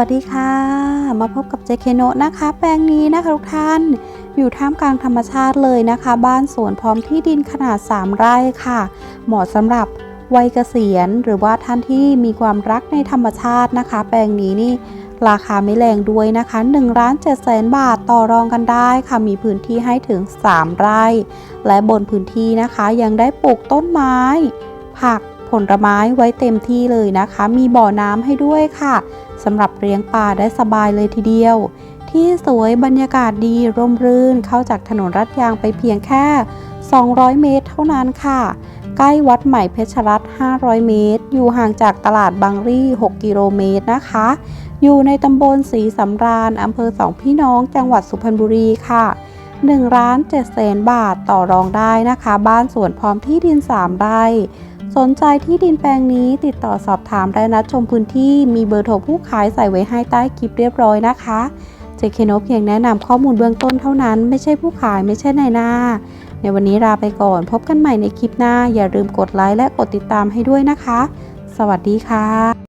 สวัสดีค่ะ มาพบกับเจเคโนะนะคะ แปลงนี้นะคะทุกท่าน อยู่ท่ามกลางธรรมชาติเลยนะคะ บ้านสวนพร้อมที่ดินขนาด 3 ไร่ค่ะ เหมาะสำหรับวัยเกษียณ หรือว่าท่านที่มีความรักในธรรมชาตินะคะ แปลงนี้นี่ราคาไม่แรงด้วยนะคะ1ล้าน7แสนบาทต่อรองกันได้ค่ะ มีพื้นที่ให้ถึง 3 ไร่ และบนพื้นที่นะคะยังได้ปลูกต้นไม้ ผัก ผลไม้ไว้เต็มที่เลยนะคะ มีบ่อน้ำให้ด้วยค่ะสำหรับเลี้ยงปลาได้สบายเลยทีเดียว ที่สวยบรรยากาศดีร่มรื่นเข้าจากถนนรัดยางไปเพียงแค่ 200 เมตรเท่านั้นค่ะ ใกล้วัดใหม่เพชรรัตน์500 เมตร อยู่ห่างจากตลาดบางรี่ 6 กิโลเมตรนะคะ อยู่ในตำบลศรีสำราญอำเภอสองพี่น้องจังหวัดสุพรรณบุรีค่ะ1ล้าน7แสนบาทต่อรองได้นะคะ บ้านสวนพร้อมที่ดิน 3 ไร่ สนใจที่ดินแปลงนี้ติดต่อสอบถามและนัดชมพื้นที่มีเบอร์โทรผู้ขายใส่ไว้ให้ใต้คลิปเรียบร้อยนะคะเจเคโนเพียงแนะนำข้อมูลเบื้องต้นเท่านั้น ไม่ใช่ผู้ขายไม่ใช่นายหน้า ในวันนี้ลาไปก่อน พบกันใหม่ในคลิปหน้า อย่าลืมกดไลค์และกดติดตามให้ด้วยนะคะ สวัสดีค่ะ